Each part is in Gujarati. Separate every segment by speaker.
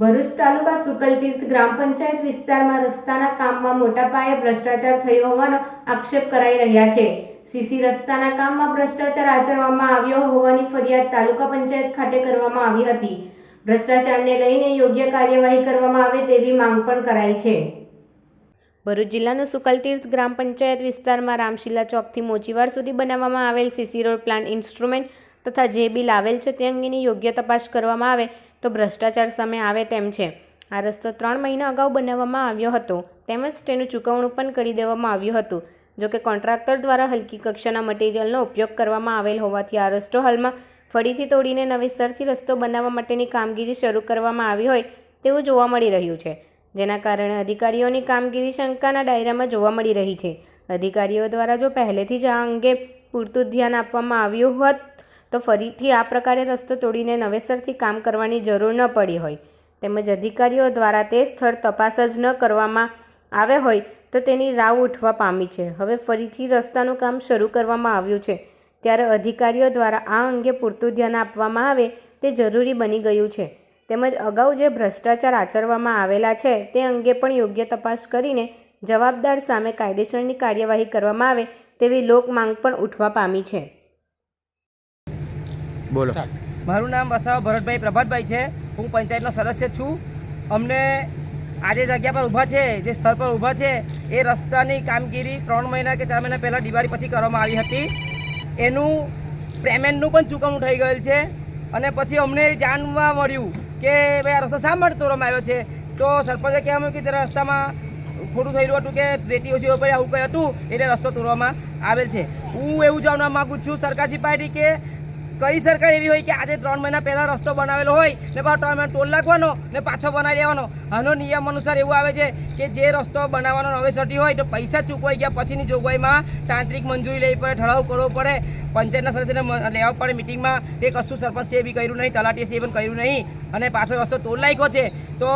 Speaker 1: ભરૂચ તાલુકા સુકલતીર્થ ગ્રામ પંચાયત વિસ્તારમાં રસ્તાના કામમાં મોટા પાયે ભ્રષ્ટાચાર થયો હોવાનો આક્ષેપ કરાઈ રહ્યા છે. સીસી રસ્તાના કામમાં ભ્રષ્ટાચાર આચરવામાં આવ્યો હોવાની ફરિયાદ તાલુકા પંચાયત ખાતે કરવામાં આવી હતી. ભ્રષ્ટાચારને લઈને યોગ્ય કાર્યવાહી કરવામાં આવે તેવી માંગ પણ કરાઈ છે. ભરૂચ જિલ્લાનું સુકલતીર્થ ગ્રામ પંચાયત વિસ્તારમાં રામશીલા ચોકથી મોચીવાર સુધી બનાવવામાં આવેલ સીસી રોડ પ્લાન ઇન્સ્ટ્રુમેન્ટ તથા જે બિલ આવેલ છે તે અંગેની યોગ્ય તપાસ કરવામાં આવે તો ભ્રષ્ટાચાર સામે આવે તેમ છે. આ રસ્તો ત્રણ મહિના અગાઉ બનાવવામાં આવ્યો હતો. તેમજ તેનું ચૂકવણું પણ કરી દેવામાં આવ્યું હતું. જોકે કોન્ટ્રાક્ટર દ્વારા હલકી કક્ષાના મટીરિયલનો ઉપયોગ કરવામાં આવેલ હોવાથી આ રસ્તો હાલમાં ફરીથી તોડીને નવેસરથી રસ્તો બનાવવા માટેની કામગીરી શરૂ કરવામાં આવી હોય તેવું જોવા મળી રહ્યું છે. જેના કારણે અધિકારીઓની કામગીરી શંકાના ડાયરામાં જોવા મળી રહી છે. અધિકારીઓ દ્વારા જો પહેલેથી જ આ અંગે પૂરતું ધ્યાન આપવામાં આવ્યું હોત તો ફરીથી આ પ્રકારે રસ્તો તોડીને નવેસરથી કામ કરવાની જરૂર ન પડી હોય. તેમજ અધિકારીઓ દ્વારા તે સ્થળ તપાસ જ ન કરવામાં આવે હોય તો તેની રાવ ઉઠવા પામી છે. હવે ફરીથી રસ્તાનું કામ શરૂ કરવામાં આવ્યું છે. ત્યારે અધિકારીઓ દ્વારા આ અંગે પૂરતું ધ્યાન આપવામાં આવે તે જરૂરી બની ગયું છે. તેમજ અગાઉ જે ભ્રષ્ટાચાર આચરવામાં આવેલા છે તે અંગે પણ યોગ્ય તપાસ કરીને જવાબદાર સામે કાયદેસરની કાર્યવાહી કરવામાં આવે તેવી લોક માંગ પણ ઉઠવા પામી છે.
Speaker 2: બોલો.
Speaker 3: મારું નામ વસાવા ભરતભાઈ પ્રભાતભાઈ છે. હું પંચાયતનો સદસ્ય છું. અમને આજે જગ્યા પર ઊભા છે, જે સ્થળ પર ઊભા છે, એ રસ્તાની કામગીરી ત્રણ મહિના કે ચાર મહિના પહેલાં દિવાળી પછી કરવામાં આવી હતી. એનું પેમેન્ટનું પણ ચૂકવણું થઈ ગયેલ છે. અને પછી અમને જાણવા મળ્યું કે ભાઈ આ રસ્તો શા માટે તોડવામાં આવ્યો છે. તો સરપંચે કહેવામાં કે જરા રસ્તામાં ખોટું થયેલું હતું કે રેતી ઓછી હોય આવું કંઈ હતું, એટલે રસ્તો તોડવામાં આવેલ છે. હું એવું જાણવા માગું છું સરકારશ્રી પાર્ટી કે કઈ સરકાર એવી હોય કે આજે ત્રણ મહિના પહેલાં રસ્તો બનાવેલો હોય, ને પાછો ત્રણ મહિના ટોલ નાખવાનો, ને પાછો બનાવી દેવાનો. આનો નિયમ અનુસાર એવું આવે છે કે જે રસ્તો બનાવવાનો નવેસરથી હોય તો પૈસા ચૂકવાઈ ગયા પછીની જોગવાઈમાં તાંત્રિક મંજૂરી લેવી પડે, ઠરાવ કરવો પડે. પંચાયતના સદસ્યને લેવા પડે મિટિંગમાં. તે કશું સરપંચે બી કર્યું નહીં, તલાટીએ પણ કર્યું નહીં. અને પાછો રસ્તો તોડ લાગ્યો છે. તો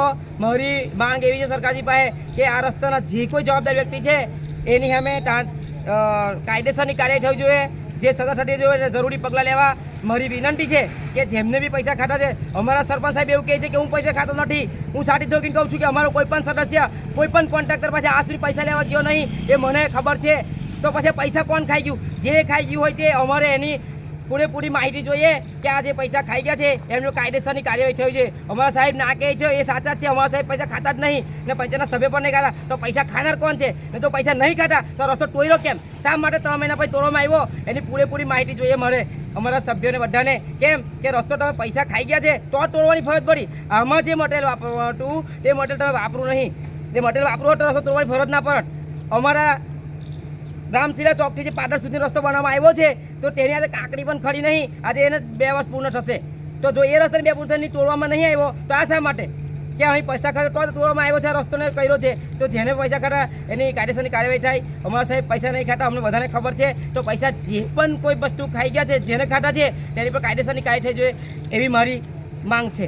Speaker 3: મારી માંગ એવી છે સરકારજી પાસે કે આ રસ્તાના જે કોઈ જવાબદાર વ્યક્તિ છે, એની સામે કાયદેસરની કાર્યવાહી થવી જોઈએ. જે સજા થતી જોઈએ જરૂરી પગલાં લેવા મારી વિનંતી છે કે જેમને બી પૈસા ખાતા છે, અમારા સરપંચ સાહેબ એવું કહે છે કે હું પૈસા ખાતો નથી, હું સાટી ધોકીને કહું છું કે અમારો કોઈ પણ સદસ્ય, કોઈ પણ કોન્ટ્રાક્ટર પાસે આજ સુધી પૈસા લેવા ગયો નહીં, એ મને ખબર છે. તો પછી પૈસા કોણ ખાઈ ગયું? જે ખાઈ ગયું હોય તે અમારે એની પૂરેપૂરી માહિતી જોઈએ કે આ જે પૈસા ખાઈ ગયા છે, એમનું કાયદેસરની કાર્યવાહી થયું છે. અમારા સાહેબ ના કહે છે, એ સાચા છે, અમારા સાહેબ પૈસા ખાતા જ નહીં. ને પૈસાના સભ્ય પણ નહીં ખાતા. તો પૈસા ખાનાર કોણ છે? ને તો પૈસા નહીં ખાતા, તો રસ્તો ટોયલો કેમ? શા માટે ત્રણ મહિના પછી તોડવામાં આવ્યો? એની પૂરેપૂરી માહિતી જોઈએ મળે અમારા સભ્યોને બધાને. કેમ? કે રસ્તો તમે પૈસા ખાઈ ગયા છે, તો તોડવાની ફરજ પડી. આમાં જે મટેરિયલ વાપરવાનું તે મટેરિયલ તમે વાપરું નહીં. જે મટેરિયલ વાપરો હતો રસ્તો તોડવાની ફરજ ના પડત અમારા રામશીલા ચોકથી જે પાટણ સુધી રસ્તો બનાવવામાં આવ્યો છે તો તેની આજે કાકડી પણ ખરી નહીં. આજે એને બે વર્ષ પૂર્ણ થશે. તો જો એ રસ્તો બે પૂર્ણ તોડવામાં નહીં આવ્યો, તો આ શા માટે? કે અહીં પૈસા ખાતા તો તોડવામાં આવ્યો છે, આ રસ્તોને કર્યો છે. તો જેને પૈસા ખાતા એની કાયદેસરની કાર્યવાહી થાય. અમારા સાહેબ પૈસા નહીં ખાતા, અમને બધાને ખબર છે. તો પૈસા જે પણ કોઈ વસ્તુ ખાઈ ગયા છે, જેને ખાતા છે, તેની પર કાયદેસરની કાર્ય થઈ જોઈએ એવી મારી માંગ છે.